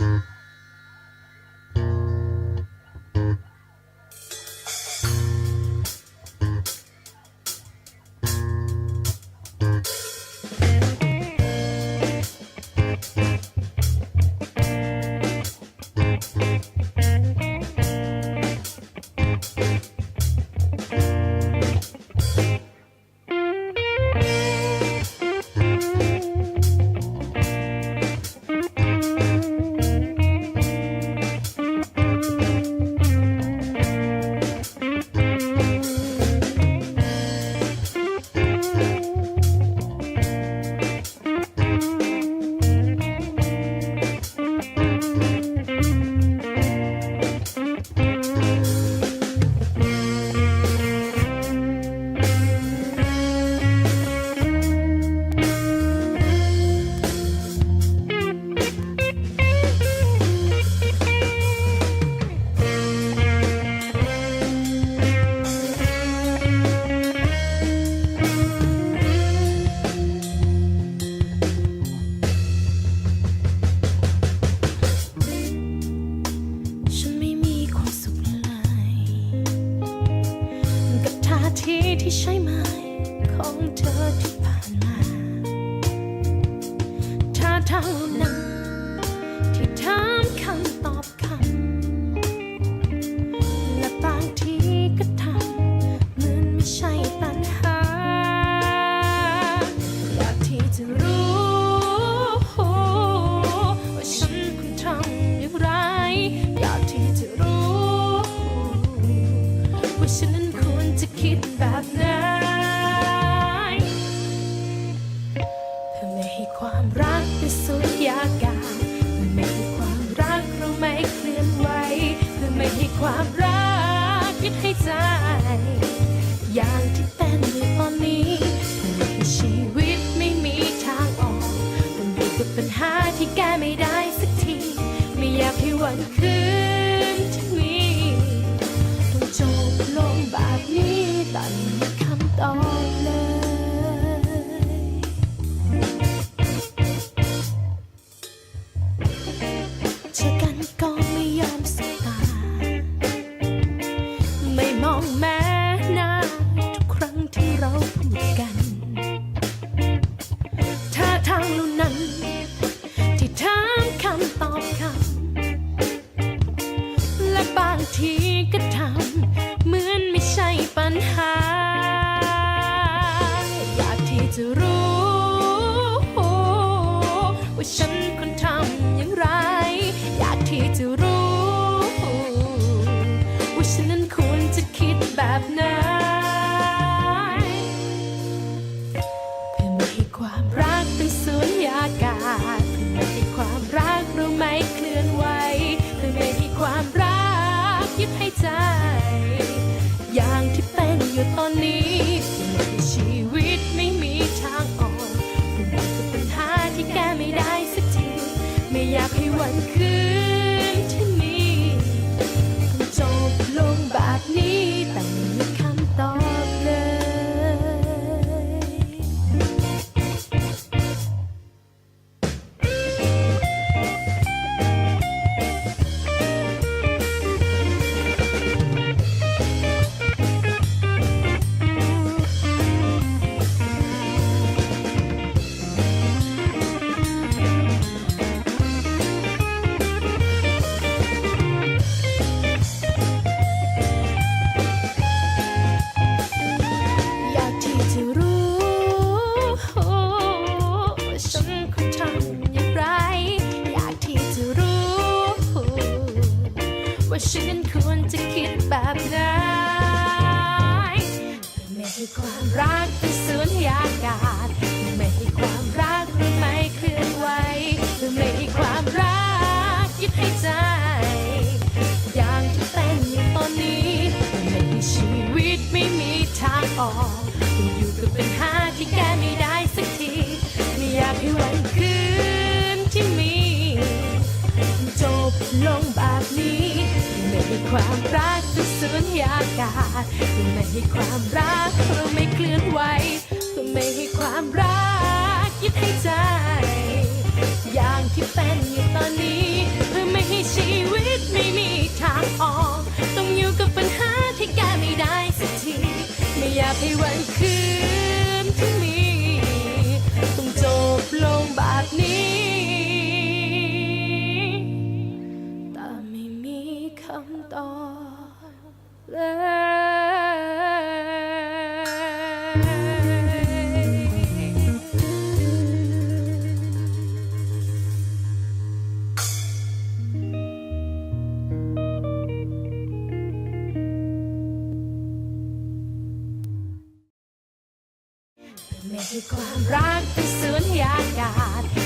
ฉั ที่ใช้ไม้ของเธอที่ผ่านมาท่าทางเหล่านั้นที่ถามคำตอบคำและบางทีก็ทำเหมือนไม่ใช่ปัญหาอยากที่จะรู้ ว่าฉันควรทำอย่างไร อยากที่จะรู้ ว่าฉัน สุดยากาเพื่อไม่ให้ความรักเราไม่เคลื่อนไหวเพื่อไม่ให้ความรักยึดให้ใจ อย่างที่เป็นอยู่ตอนนี้เพื่อไม่ให้ชีวิตไม่มีทางออกต้องอยู่กับปัญหาที่แก้ไม่ได้สักที ไม่อยากให้วันคืน ไเป็ อย่างที่เป็นอยู่ตอนนี้ไม่ให้ชีวิตไม่มีทางออกต้องอยู่กับปัญหาที่แก้ไม่ได้สักทีไม่อยากให้วันคืนที่มีจบลงแบบนี้ไม่ให้ความรักเป็นสุญญากาศไม่ให้ความรักเราไม่เคลื่อนไหวไม่ให้ความรักยึดให้ใจ อย่างที่เป็น อยากให้วันคืนที่มี ต้องจบลงแบบนี้ แต่ไม่มีคำตอบเลย ความรักเป็นสวนยากาศ